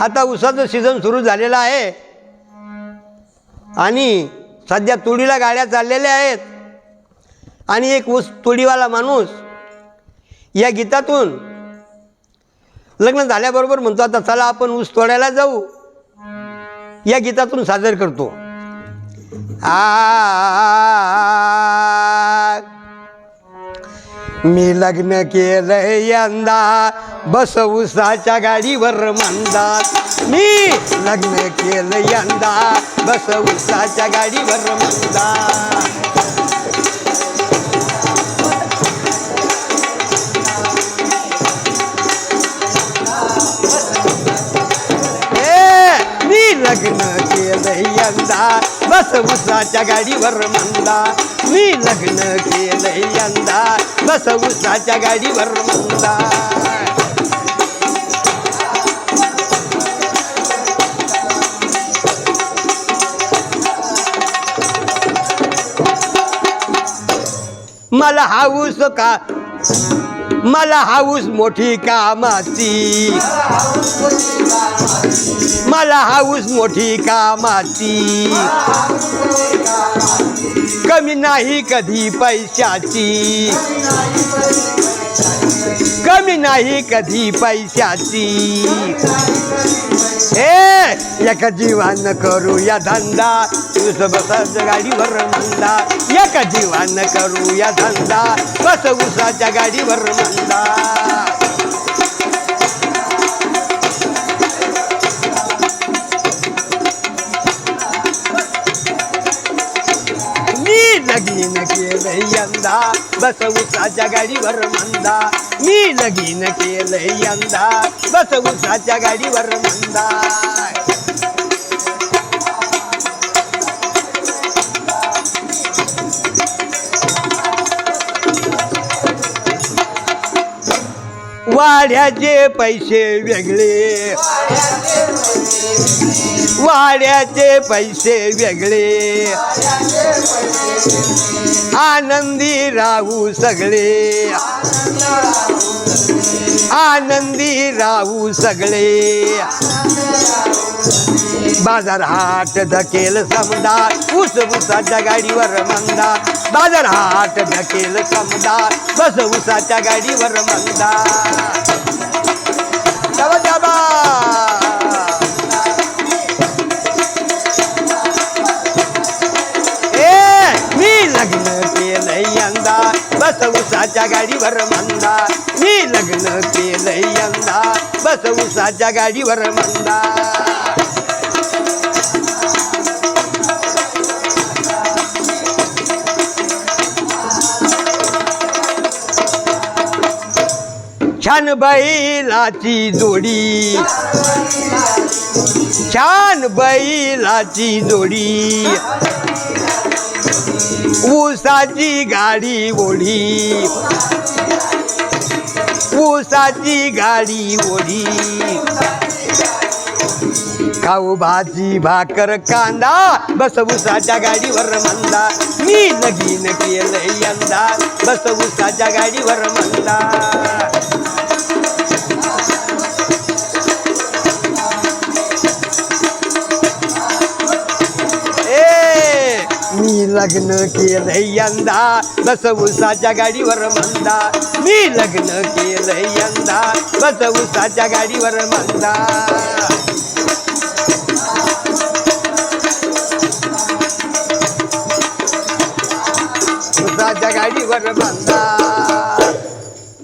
आता उसाचं सीझन सुरू झालेलं आहे आणि सध्या तुडीला गाड्या चाललेल्या आहेत आणि एक ऊस तुडीवाला माणूस या गीतातून लग्न झाल्याबरोबर म्हणतो आता चला आपण ऊस तोडायला जाऊ या गीतातून सादर करतो आ मी लग्न केलं यंदा बस उसाच्या गाडीवर म्हणतात मी लग्न केलं यंदा बस उसाच्या गाडीवर म्हणतात मी लग्न केलं यंदा बस उसाच्या गाडीवर म्हणला मी लग्न केलं यंदा बस उसाच्या गाडीवर मंदा मला हाऊस का मला हाऊस मोठी कामाची. मला हाऊस मोठी कामाची. कमी नाही कधी पैशाची. कमी नाही कधी पैशाची. हे एक जीवान करू या धंदा. तूच बसाच गाडीवर म्हणला. एक जीवान करू या धंदा. बस उसाच्या गाडीवर म्हणला. लगीन केलंय यंदा. बस उसाच्या गाडीवर मंदा. मी लगीन केलंय यंदा. बस उसाच्या गाडीवर मंदा. वाड्याचे पैसे वेगळे. वाड्याचे पैसे वेगळे. आनंदी राहू सगळे. आनंदी राहू सगळे. बाजार हाट धकेल समदा. उस उसाच्या गाडीवर मंदार बाजार हाट धकेल समदा. बस उसाच्या गाडीवर मंदार बसवसाच्या गाडीवर मंदा. मी लग्न केलंय यंदा. बसवसाच्या गाडीवर मंदा. छान बैलाची जोडी. छान बैलाची जोडी. ऊसाची गाडी ओढी. ऊसाची गाडी ओढी. खाऊ भाजी भाकर कांदा. बस उसाच्या गाडीवर म्हणला मी लगीन केलं यंदा. बस उसाच्या गाडीवर म्हणला लग्न केलंय यंदा बस उसाच्या गाडीवर मंदा मी लग्न केलंय यंदा बस उसाच्या गाडीवर मंदा उसाच्या गाडीवर मंदा